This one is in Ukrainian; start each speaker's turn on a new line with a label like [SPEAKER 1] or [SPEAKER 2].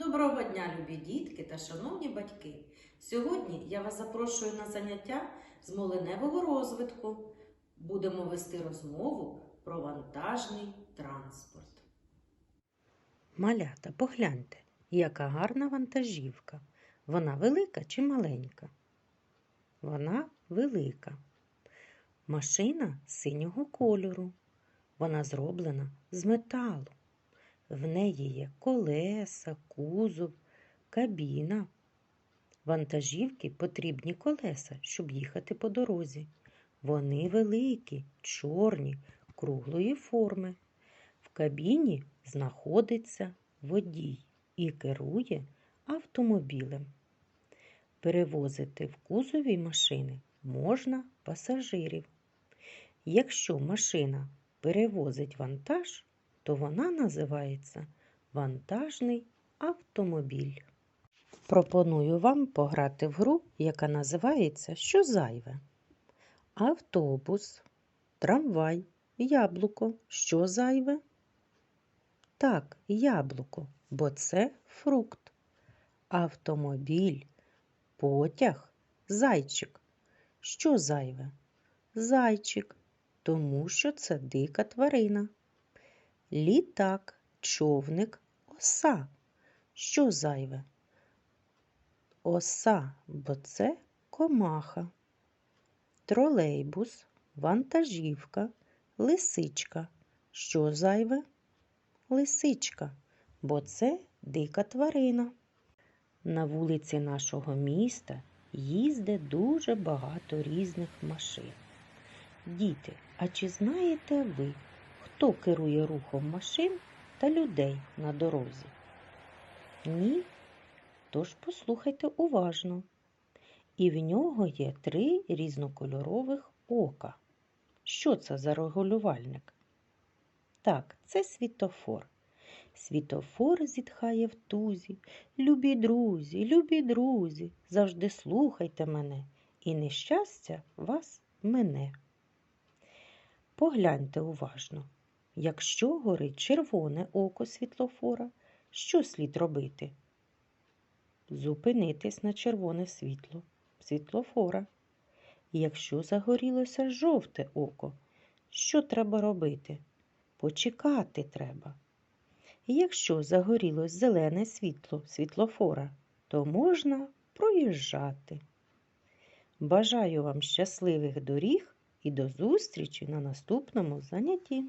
[SPEAKER 1] Доброго дня, любі дітки та шановні батьки! Сьогодні я вас запрошую на заняття з моленевого розвитку. Будемо вести розмову про вантажний транспорт.
[SPEAKER 2] Малята, погляньте, яка гарна вантажівка. Вона велика чи маленька? Вона велика. Машина синього кольору. Вона зроблена з металу. В неї є колеса, кузов, кабіна. Вантажівки потрібні колеса, щоб їхати по дорозі. Вони великі, чорні, круглої форми. В кабіні знаходиться водій і керує автомобілем. Перевозити в кузові машини можна пасажирів. Якщо машина перевозить вантаж, то вона називається вантажний автомобіль. Пропоную вам пограти в гру, яка називається Що зайве? Автобус, трамвай, яблуко. Що зайве? Так, яблуко, бо це фрукт. Автомобіль, потяг, зайчик. Що зайве? Зайчик, тому що це дика тварина. Літак, човник, оса. Що зайве? Оса, бо це комаха. Тролейбус, вантажівка, лисичка. Що зайве? Лисичка, бо це дика тварина. На вулиці нашого міста їздить дуже багато різних машин. Діти, а чи знаєте ви, хто керує рухом машин та людей на дорозі? Ні? Тож послухайте уважно. І в нього є три різнокольорових ока. Що це за регулювальник? Так, це світофор. Світофор зітхає в тузі. Любі друзі, любі друзі, завжди слухайте мене, і нещастя вас мене. Погляньте уважно. Якщо горить червоне око світлофора, що слід робити? Зупинитись на червоне світло світлофора. Якщо загорілося жовте око, що треба робити? Почекати треба. Якщо загорілось зелене світло світлофора, то можна проїжджати. Бажаю вам щасливих доріг і до зустрічі на наступному занятті.